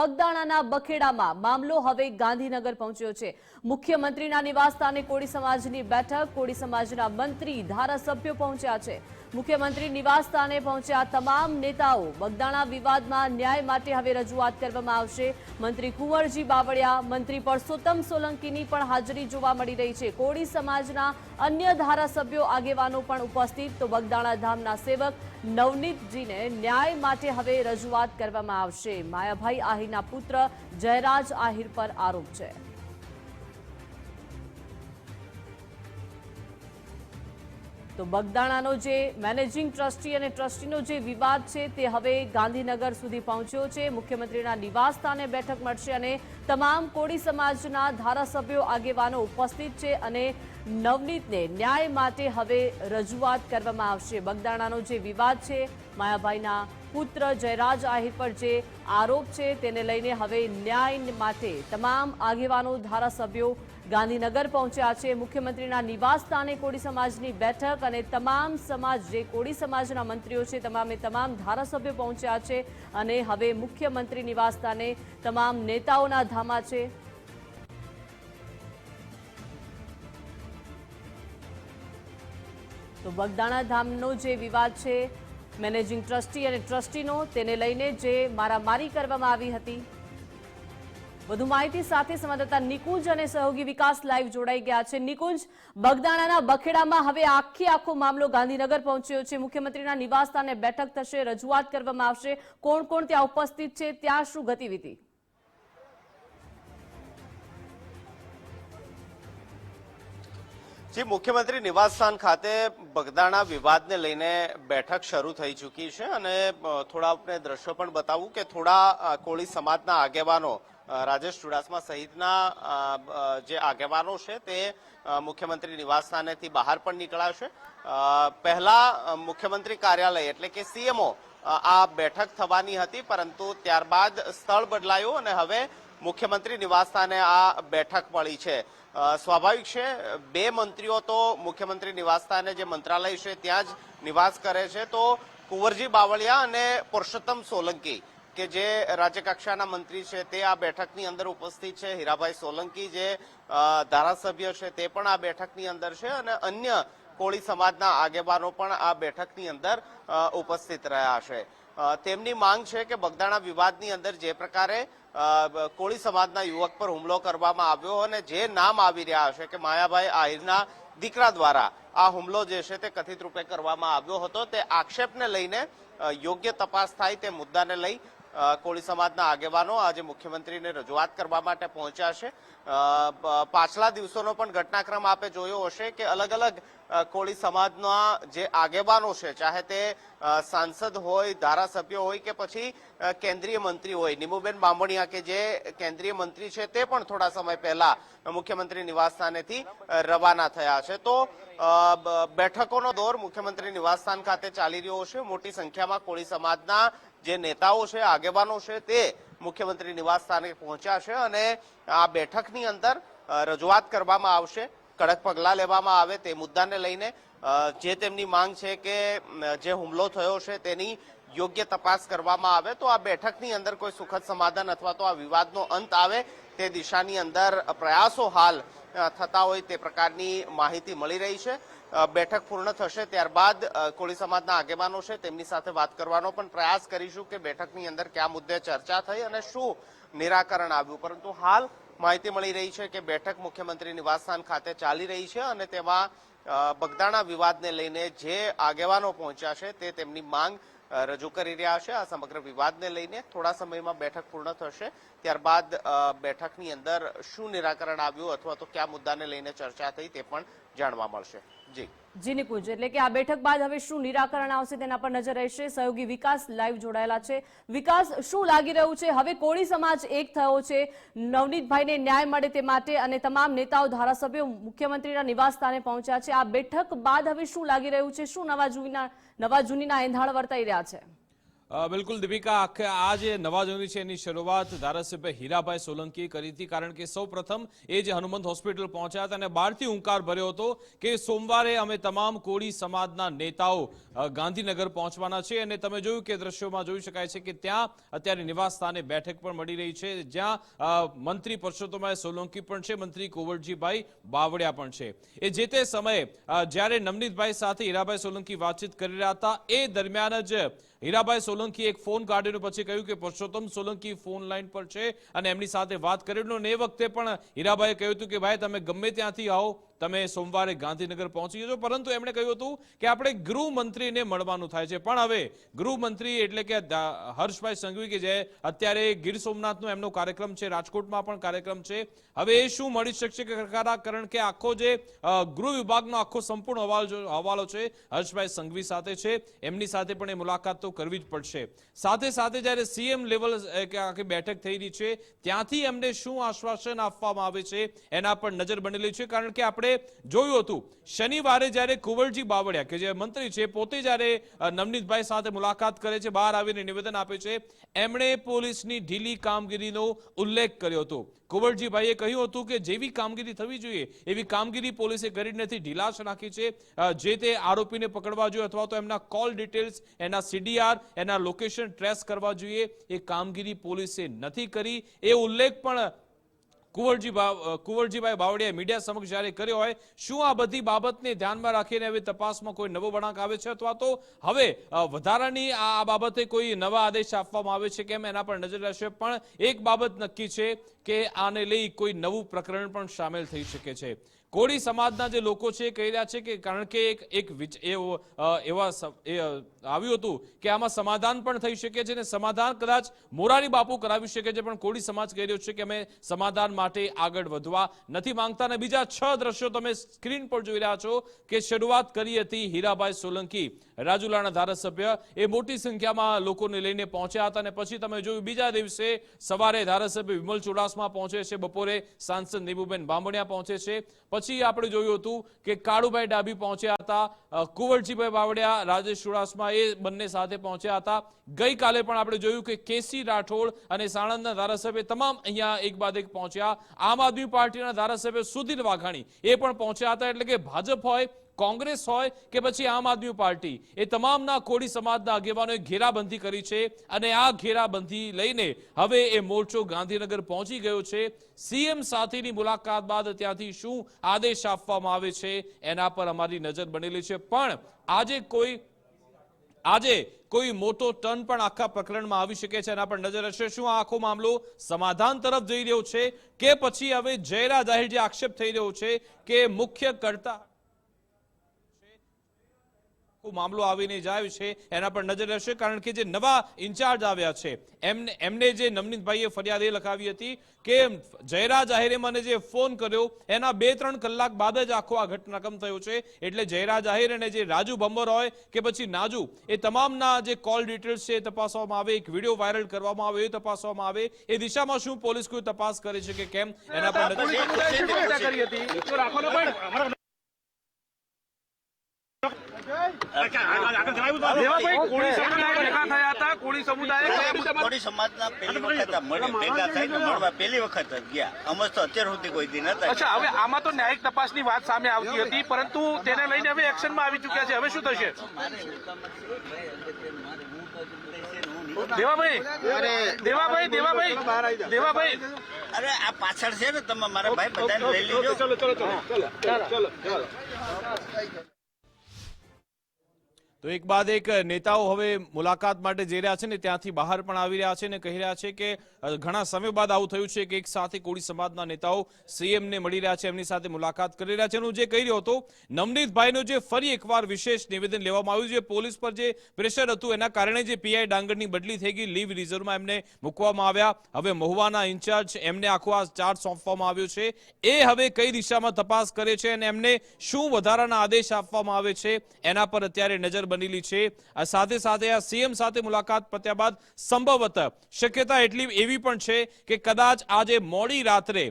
બગદાણાના બખેડામાં મામલો હવે ગાંધીનગર પહોંચ્યો છે. મુખ્યમંત્રીના નિવાસસ્થાને કોળી સમાજની બેઠક, કોળી સમાજના મંત્રી, ધારાસભ્યો પહોંચ્યા છે. મુખ્યમંત્રી નિવાસસ્થાને પહોંચ્યા તમામ નેતાઓ બગદાણા વિવાદમાં ન્યાય માટે હવે રજૂઆત કરવામાં આવશે. મંત્રી કુંવરજી બાવળિયા, મંત્રી પરસોત્તમ સોલંકીની પણ હાજરી જોવા મળી રહી છે. કોળી સમાજના અન્ય ધારાસભ્યો આગેવાનો પણ ઉપસ્થિત. તો બગદાણા ધામના સેવક નવનીતજીને ન્યાય માટે હવે રજૂઆત કરવામાં આવશે. માયાભાઈ આહિરના પુત્ર જયરાજ આહિર પર આરોપ છે. તો બગદાણાનો જે મેનેજિંગ ટ્રસ્ટી અને ટ્રસ્ટીનો જે વિવાદ છે તે હવે ગાંધીનગર સુધી પહોંચ્યો છે. મુખ્યમંત્રીના નિવાસસ્થાને બેઠક મળશે અને તમામ કોળી સમાજના ધારાસભ્યો આગેવાનો ઉપસ્થિત છે અને નવનીતને ન્યાય માટે હવે રજૂઆત કરવામાં આવશે. બગદાણાનો જે વિવાદ છે, માયાભાઈના પુત્ર જયરાજ આહિર પર જે આરોપ છે, તેને લઈને હવે ન્યાય માટે તમામ આગેવાનો, ધારાસભ્યો ગાંધીનગર પહોંચ્યા છે. મુખ્યમંત્રીના નિવાસસ્થાને કોળી સમાજની બેઠક અને તમામ સમાજ, જે કોળી સમાજના મંત્રીઓ છે, તમામે તમામ ધારાસભ્યો પહોંચ્યા છે અને હવે મુખ્યમંત્રી નિવાસસ્થાને તમામ નેતાઓના ધામા છે. તો બગદાણા ધામનો જે વિવાદ છે, મેનેજિંગ ટ્રસ્ટી અને ટ્રસ્ટીનો, તેને લઈને જે મારામારી કરવામાં આવી હતી. વધુ માહિતી સાથે સંવાદદાતા નિકુંજ અને સહયોગી વિકાસ લાઈવ જોડાઈ ગયા છે. નિકુંજ, બગદાણાના બખેડામાં હવે આખી આખો મામલો ગાંધીનગર પહોંચ્યો છે. મુખ્યમંત્રીના નિવાસસ્થાને બેઠક થશે, રજૂઆત કરવામાં આવશે. કોણ કોણ ત્યાં ઉપસ્થિત છે, ત્યાં શું ગતિવિધિ? જી, મુખ્યમંત્રી નિવાસસ્થાન ખાતે બગદાણા વિવાદને લઈને બેઠક શરૂ થઈ ચૂકી છે અને થોડા આપણે દ્રશ્યો પણ બતાવું કે થોડા કોળી સમાજના આગેવાનો રાજેશ ચુડાસમા સહિતના જે આગેવાનો છે તે મુખ્યમંત્રી મુખ્યમંત્રી નિવાસસ્થાનેથી બહાર પણ નીકળાશે છે. પહેલા મુખ્યમંત્રી કાર્યાલય એટલે કે સીએમઓ આ બેઠક થવાની હતી, પરંતુ ત્યારબાદ સ્થળ બદલાયું અને હવે મુખ્યમંત્રી નિવાસસ્થાને આ બેઠક મળી છે. સ્વાભાવિક છે, બે મંત્રીઓ તો મુખ્યમંત્રી નિવાસસ્થાને જે મંત્રાલય છે, ત્યાં જ નિવાસ કરે છે. તો કુંવરજી બાવળિયા અને પુરુષોત્તમ સોલંકી કે જે રાજ્યકક્ષાના મંત્રી છે, તે આ બેઠકની અંદર ઉપસ્થિત છે. હીરાભાઈ સોલંકી જે ધારાસભ્ય છે, તે પણ આ બેઠકની અંદર છે અને અન્ય કોળી સમાજના આગેવાનો પણ આ બેઠકની અંદર ઉપસ્થિત રહ્યા છે. તેમની માંગ છે કે બગદાણા વિવાદની અંદર જે પ્રકારે કોળી સમાજના યુવક પર હુમલો કરવામાં આવ્યો અને જે નામ આવી રહ્યા છે કે માયાભાઈ આહિરના દીકરા દ્વારા આ હુમલો જે છે તે કથિત રૂપે કરવામાં આવ્યો હતો. તે આક્ષેપને લઈને યોગ્ય તપાસ થાય તે મુદ્દાને લઈ કોળી સમાજના આગેવાનો આજે મુખ્યમંત્રીને રજૂઆત કરવા માટે પહોંચ્યા છે. પાછલા દિવસોનો પણ ઘટનાક્રમ આપે જોયો હશે કે અલગ અલગ કોળી સમાજના જે આગેવાનો છે, ચાહે તે સાંસદ હોય, ધારાસભ્ય હોય કે પછી કેન્દ્રીય મંત્રી હોય, નિમુબેન બામણિયા કે જે કેન્દ્રીય મંત્રી છે તે પણ થોડા સમય પહેલા મુખ્યમંત્રી નિવાસસ્થાનેથી રવાના થયા છે. તો બેઠકોનો દોર મુખ્યમંત્રી નિવાસસ્થાન ખાતે ચાલી રહ્યો છે. મોટી સંખ્યામાં કોળી સમાજના જે નેતાઓ છે, આગેવાનો છે, તે મુખ્યમંત્રી નિવાસ સ્થાને પહોંચ્યા છે અને આ બેઠકની અંદર રજૂઆત કરવામાં આવશે, કડક પગલાં લેવામાં આવે તે મુદ્દાને લઈને જે તેમની માંગ છે કે જે હુમલો થયો છે તેની યોગ્ય તપાસ કરવામાં આવે, તો આ બેઠકની અંદર કોઈ સુખદ સમાધાન અથવા તો આ વિવાદનો અંત આવે તે દિશાની અંદર પ્રયાસો હાલ થતા હોય તે પ્રકારની માહિતી મળી રહી છે. બેઠક પૂર્ણ થશે ત્યારબાદ કોળી સમાજના આગેવાનો છે તેમની સાથે વાત કરવાનો પણ પ્રયાસ કરીશું કે બેઠકની અંદર કયા મુદ્દે ચર્ચા થઈ અને શું નિરાકરણ આવ્યું. પરંતુ હાલ માહિતી મળી રહી છે કે બેઠક મુખ્યમંત્રી નિવાસસ્થાન ખાતે ચાલી રહી છે અને તેમાં બગદાણા વિવાદને લઈને જે આગેવાનો પહોંચ્યા છે તે તેમની માંગ રજૂ કરી રહ્યા છે આ સમગ્ર વિવાદને લઈને. થોડા સમયમાં બેઠક પૂર્ણ થશે. ત્યારબાદ બેઠકની અંદર શું નિરાકરણ આવ્યું અથવા તો કયા મુદ્દાને લઈને ચર્ચા થઈ તે પણ જાણવા મળશે. જી. જી નિકુંજ એટલે કે આ બેઠક બાદ હવે શું નિરાકરણ આવશે તેના પર નજર રહેશે. સહયોગી વિકાસ લાઈવ જોડાયેલા છે. વિકાસ શું લાગી રહ્યું છે? હવે કોળી સમાજ એક થયો છે. નવનીતભાઈને ન્યાય મળે તે માટે અને તમામ નેતાઓ, ધારાસભ્યો, મુખ્યમંત્રીના નિવાસસ્થાને પહોંચ્યા છે. આ બેઠક બાદ હવે શું લાગી રહ્યું છે? શું નવા જૂના નવા જૂનીના એંધાણ વર્તાઈ રહ્યા છે? બિલકુલ દીપિકા, આખે આ જે નવા જૂની છે, એની શરૂઆત ધારાસભ્ય હીરાભાઈ સોલંકીએ કરી હતી, કારણ કે સૌ એ જે હનુમંત હોસ્પિટલ પહોંચ્યા હતા અને બહારથી હુંકાર ભર્યો હતો કે સોમવારે અમે તમામ કોળી સમાજના નેતાઓ ગાંધીનગર પહોંચવાના છે અને તમે જોયું કે દ્રશ્યોમાં જોઈ શકાય છે કે ત્યાં અત્યારે નિવાસ સ્થાને બેઠક પણ મળી રહી છે, જ્યાં મંત્રી પરસોત્તમભાઈ સોલંકી પણ છે, મંત્રી કુંવરજીભાઈ બાવળિયા પણ છે. એ જે તે સમયે જ્યારે નવનીતભાઈ સાથે હીરાભાઈ સોલંકી વાતચીત કરી રહ્યા હતા, એ દરમિયાન જ હીરાભાઈ સોલંકી એક ફોન કાઢ્યો પછી કહ્યું કે પુરુષોત્તમ સોલંકી ફોન લાઈન પર છે અને એમની સાથે વાત કરેલું. અને એ વખતે પણ હીરાભાઈએ કહ્યું હતું કે, ભાઈ, તમે ગમે ત્યાંથી આવો તમે સોમવારે ગાંધીનગર પહોંચી જજો. પરંતુ એમણે કહ્યું હતું કે આપણે ગૃહમંત્રીને મળવાનું થાય છે. પણ હવે ગૃહમંત્રી એટલે કે હર્ષભાઈ સંઘવી કે જે અત્યારે ગીર સોમનાથનો એમનો કાર્યક્રમ છે, રાજકોટમાં પણ કાર્યક્રમ છે. હવે એ શું મળી શકશે કે કારણ કે આખો જે ગૃહ વિભાગનો આખો સંપૂર્ણ હવાલ હવાલો છે, હર્ષભાઈ સંઘવી સાથે છે. એમની સાથે પણ એ મુલાકાત તો કરવી જ પડશે. સાથે સાથે જ્યારે સીએમ લેવલ આખી બેઠક થઈ રહી છે, ત્યાંથી એમને શું આશ્વાસન આપવામાં આવે છે, એના પર નજર બનેલી છે. કારણ કે આપણે જોયું હતું. શનિવારે જ્યારે કુંવરજી બાવળિયા, કે જે મંત્રી છે, પોતે જ્યારે નવનીતભાઈ સાથે મુલાકાત કરે છે, બહાર આવીને નિવેદન આપે છે, એમણે પોલીસની ઢીલી કામગીરીનો ઉલ્લેખ કર્યો હતો. કુંવરજીભાઈએ કહ્યું હતું કે જેવી કામગીરી થવી જોઈએ, એવી કામગીરી પોલીસે કરી નથી. ઢીલાશ નાખી છે. જે તે આરોપીને પકડવા જોઈએ અથવા તો એમના કોલ ડિટેલ્સ, એના સીડીઆર, એના લોકેશન ટ્રેસ કરવા જોઈએ, એ કામગીરી પોલીસે નથી કરી. એ ઉલ્લેખ પણ કુંવરજી કુંવરજીભાઈ બાવળિયાએ મીડિયા સમક્ષ જ્યારે કર્યો હોય, શું આ બધી બાબતને ધ્યાનમાં રાખીને હવે તપાસમાં કોઈ નવો વળાંક આવે છે? અથવા તો હવે વધારાની આ બાબતે કોઈ નવા આદેશ આપવામાં આવે છે કેમ એના પર નજર રહેશે. પણ એક બાબત નક્કી છે કે આને લઈ કોઈ નવું પ્રકરણ પણ સામેલ થઈ શકે છે. કોળી સમાજના જે લોકો છે કહી રહ્યા છે કે કારણ કે એક એક એવો, આવ્યું હતું કે આમાં સમાધાન પણ થઈ શકે છે અને સમાધાન કદાચ મોરારી બાપુ કરાવી શકે છે પણ કોળી સમાજ કહી રહ્યો છે કે અમે સમાધાન માટે આગળ વધવા નથી માંગતા. અને બીજા છ દ્રશ્યો તમે સ્ક્રીન પર જોઈ રહ્યા છો કે શરૂઆત કરી હતી હીરાભાઈ સોલંકી રાજુલાના ધારાસભ્ય. એ મોટી સંખ્યામાં લોકોને લઈને પહોંચ્યા હતા અને પછી તમે જોયું બીજા દિવસે સવારે ધારાસભ્ય વિમલ ચુડાસમા પહોંચે છે. બપોરે સાંસદ નીબુબેન બામણિયા પહોંચે છે. પછી આપણે જોયું હતું કે કાળુભાઈ ડાબી પહોંચ્યા હતા. કુંવરજીભાઈ બાવળિયા, રાજેશ ચુડાસમા એ બંને સાથે પહોંચ્યા હતા. ગઈકાલે પણ આપણે જોયું કે કેસી રાઠોડ અને સાણંદના ધારાસભ્ય તમામ અહીંયા એક બાદ એક પહોંચ્યા. આમ આદમી પાર્ટીના ધારાસભ્ય સુધીર વાઘાણી એ પણ પહોંચ્યા હતા. એટલે કે ભાજપ હોય કોંગ્રેસ હોય કે પછી આમ આદમી પાર્ટી, એ તમામના કોળી સમાજના આગેવાનોએ ઘેરાબંધી કરી છે અને આ ઘેરાબંધી લઈને હવે એ મોરચો ગાંધીનગર પહોંચી ગયો છે. સીએમ સાથેની મુલાકાત બાદ ત્યાંથી શું આદેશ આપવામાં આવે છે એના પર અમારી નજર બનેલી છે. પણ આજે કોઈ આજે કોઈ મોટો ટર્ન પણ આખા પ્રકરણમાં આવી શકે છે એના પર નજર હશે. શું આખો મામલો સમાધાન તરફ જઈ રહ્યો છે કે પછી હવે જયરા જાહેર જે આક્ષેપ થઈ રહ્યો છે કે મુખ્ય કરતા મામલો આવીને જાય છે એના પર નજર રહેશે કારણ કે જે નવા ઇન્ચાર્જ આવ્યા છે એમને એમને જે નવનીતભાઈએ ફરિયાદ એ લખાવી હતી કે જયરા જાહેરે મને જે ફોન કર્યો એના બે ત્રણ કલાક બાદ જ આખો આ ઘટનાક્રમ થયો છે એટલે જયરા જાહેર અને જે રાજુ ભંબર હોય કે પછી નાજુ એ તમામના જે કોલ ડિટેલ્સ છે એ તપાસવામાં આવે એક વીડિયો વાયરલ કરવામાં આવે એ તપાસવામાં આવે એ દિશામાં શું પોલીસ કોઈ તપાસ કરે છે કે કેમ એના પર નજર કોળી સમાજના પહેલી વખત આ મળે ભેગા થઈને મળવા પહેલી વખત ગયા. અમે તો અત્યાર સુધી કોઈ દી નતા અચ્છા હવે આમાં તો ન્યાયિક તપાસની વાત સામે આવતી હતી પરંતુ તેને લઈને હવે એક્શનમાં આવી ચુક્યા છે. હવે શું થશે? દેવાભાઈ દેવાભાઈ દેવાભાઈ દેવાભાઈ. અરે આ પાછળ છે ને તમે મારા ભાઈ બધાને લઈ લીધો તો એક બાદ એક નેતાઓ હવે મુલાકાત માટે જઈ રહ્યા છે ને ત્યાંથી બહાર પણ આવી રહ્યા છે અને કહી રહ્યા છે કે ઘણા સમય બાદ આવું થયું છે કે એક સાથે કોળી સમાજના નેતાઓ સીએમ ને મળી રહ્યા છે, એમની સાથે મુલાકાત કરી રહ્યા છે. હું જે કહી રહ્યો હતો, નવનીતભાઈનું જે ફરી એકવાર વિશેષ નિવેદન લેવામાં આવ્યું છે, પોલીસ પર જે પ્રેશર હતું એના કારણે જે પીઆઈ ડાંગરની બદલી થઈ ગઈ, લીવ રિઝર્વમાં એમને મૂકવામાં આવ્યા. હવે મહુવાના ઇન્ચાર્જ એમને આખો આ ચાર્જ સોંપવામાં આવ્યો છે. એ હવે કઈ દિશામાં તપાસ કરે છે અને એમને શું વધારાના આદેશ આપવામાં આવે છે, એના પર અત્યારે નજર બનેલી છે. આ સાથે સાથે આ સીએમ સાથે મુલાકાત પત્યા બાદ સંભવત શક્યતા એટલી એવી પણ છે કે કદાચ આજે મોડી રાત્રે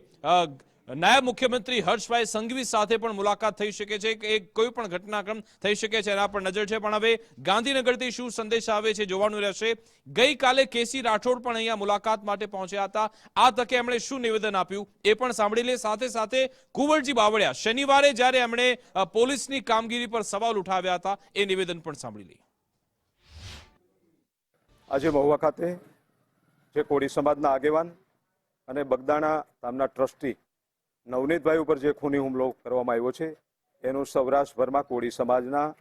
નાયબ મુખ્યમંત્રી હર્ષભાઈ સંઘવી સાથે પણ મુલાકાત થઈ શકે છે. કે કોઈ પણ ઘટનાક્રમ થઈ શકે છે, એના પર નજર છે. પણ હવે ગાંધીનગરથી શું સંદેશ આવે છે જોવાનું રહેશે. ગઈકાલે કેસી રાઠોડ પણ અહીંયા મુલાકાત માટે પહોંચ્યા હતા. આ તકે એમણે શું નિવેદન આપ્યું એ પણ સાંભળી લે સાથે સાથે કુંવરજી બાવળિયા શનિવારે જ્યારે એમણે પોલીસની કામગીરી પર સવાલ ઉઠાવ્યા હતા, એ નિવેદન પણ સાંભળી લઈએ. આજે મહુવા ખાતે જે કોળી સમાજના આગેવાન અને બગદાણા ગામના ટ્રસ્ટી નવનીતભાઈ ઉપર જે ખૂની હુમલો કરવામાં આવ્યો છે, એનું સૌરાષ્ટ્રભરમાં કોળી સમાજના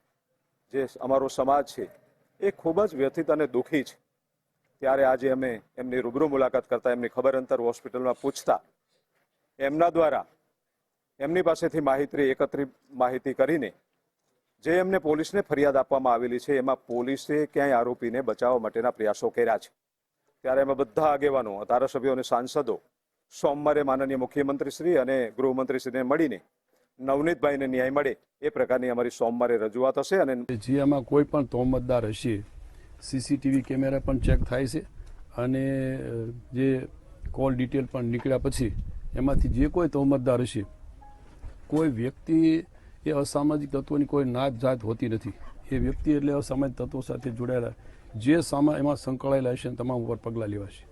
જે અમારો સમાજ છે, એ ખૂબ જ વ્યથિત અને દુઃખી છે. ત્યારે આજે અમે એમની રૂબરૂ મુલાકાત કરતા, એમની ખબર અંતર હોસ્પિટલમાં પૂછતા, એમના દ્વારા એમની પાસેથી માહિતી એકત્રિત માહિતી કરીને જે એમને પોલીસને ફરિયાદ આપવામાં આવેલી છે, એમાં પોલીસે ક્યાંય આરોપીને બચાવવા માટેના પ્રયાસો કર્યા છે. ત્યારે એમાં બધા આગેવાનો, ધારાસભ્યો અને સાંસદો સોમવારે માનનીય મુખ્યમંત્રીશ્રી અને ગૃહમંત્રીશ્રીને મળીને નવનીતભાઈને ન્યાય મળે એ પ્રકારની અમારી સોમવારે રજૂઆત હશે અને જે આમાં કોઈ પણ તોહમતદાર હશે સીસીટીવી કેમેરા પણ ચેક થાય છે અને જે કોલ ડિટેલ પણ નીકળ્યા પછી એમાંથી જે કોઈ તોહમતદાર હશે, કોઈ વ્યક્તિ એ અસામાજિક તત્વોની કોઈ નાત જાત હોતી નથી. એ વ્યક્તિ એટલે અસામાજિક તત્વો સાથે જોડાયેલા, જે સામા, એમાં સંકળાયેલા હશે તમામ ઉપર પગલાં લેવાશે.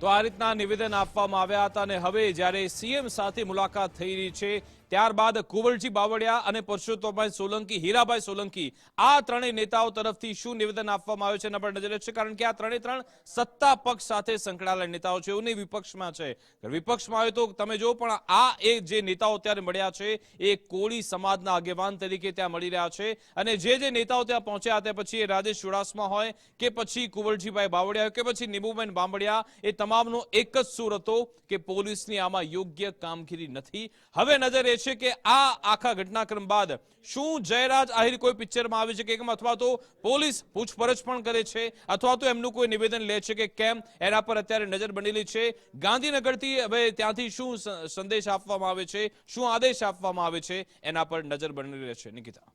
તો આ રીતના નિવેદન આપવામાં આવ્યા હતા અને હવે જ્યારે સીએમ સાથે મુલાકાત થઈ રહી છે ત્યારબાદ કુંવરજી બાવળિયા અને પરસોત્તમભાઈ સોલંકી, હીરાભાઈ સોલંકી, આ ત્રણેય નેતાઓ તરફથી શું નિવેદન આપવામાં આવ્યું છે એના પર નજર છે કારણ કે આ ત્રણે ત્રણ સત્તા પક્ષ સાથે સંકળાયેલા નેતાઓ છે એવું વિપક્ષમાં છે. વિપક્ષમાં આવે તો તમે જો પણ આ એ જે નેતાઓ અત્યારે મળ્યા છે, એ કોળી સમાજના આગેવાન તરીકે ત્યાં મળી રહ્યા છે. અને જે જે નેતાઓ ત્યાં પહોંચ્યા હતા પછી એ રાજેશ ચુડાસમા હોય, કે પછી કુંવરજીભાઈ બાવળિયા કે પછી નીબુબેન બાંબડિયા એ તમામનો એક જ સુર હતો કે પોલીસની આમાં યોગ્ય કામગીરી નથી. હવે નજર એ છે કે આ આખા ઘટનાક્રમ બાદ શું જયરાજ આહિર કોઈ પિક્ચરમાં આવે છે કે કેમ? અથવા તો પોલીસ પૂછપરછ પણ કરે છે? અથવા તો એમનું કોઈ નિવેદન લે છે કે કેમ? એના પર અત્યારે નજર બનેલી છે. ગાંધીનગરથી હવે ત્યાંથી શું સંદેશ આપવામાં આવે છે? શું આદેશ આપવામાં આવે છે? એના પર નજર બનેલી રહેશે. નિકિતા.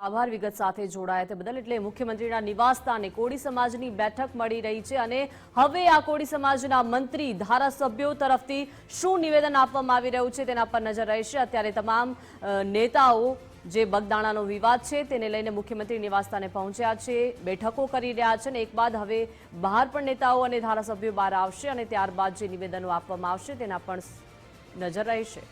આભાર વિગત સાથે જોડાયા તે બદલ એટલે મુખ્યમંત્રીના નિવાસસ્થાને કોળી સમાજની બેઠક મળી રહી છે અને હવે આ કોળી સમાજના મંત્રી ધારાસભ્યો તરફથી શું નિવેદન આપવામાં આવી રહ્યું છે તેના પર નજર રહેશે. અત્યારે તમામ નેતાઓ જે બગદાણાનો વિવાદ છે તેને લઈને મુખ્યમંત્રી નિવાસસ્થાને પહોંચ્યા છે, બેઠકો કરી રહ્યા છે અને એક બાદ હવે બહાર પણ નેતાઓ અને ધારાસભ્યો બહાર આવશે અને ત્યારબાદ જે નિવેદનો આપવામાં આવશે તેના પણ નજર રહેશે.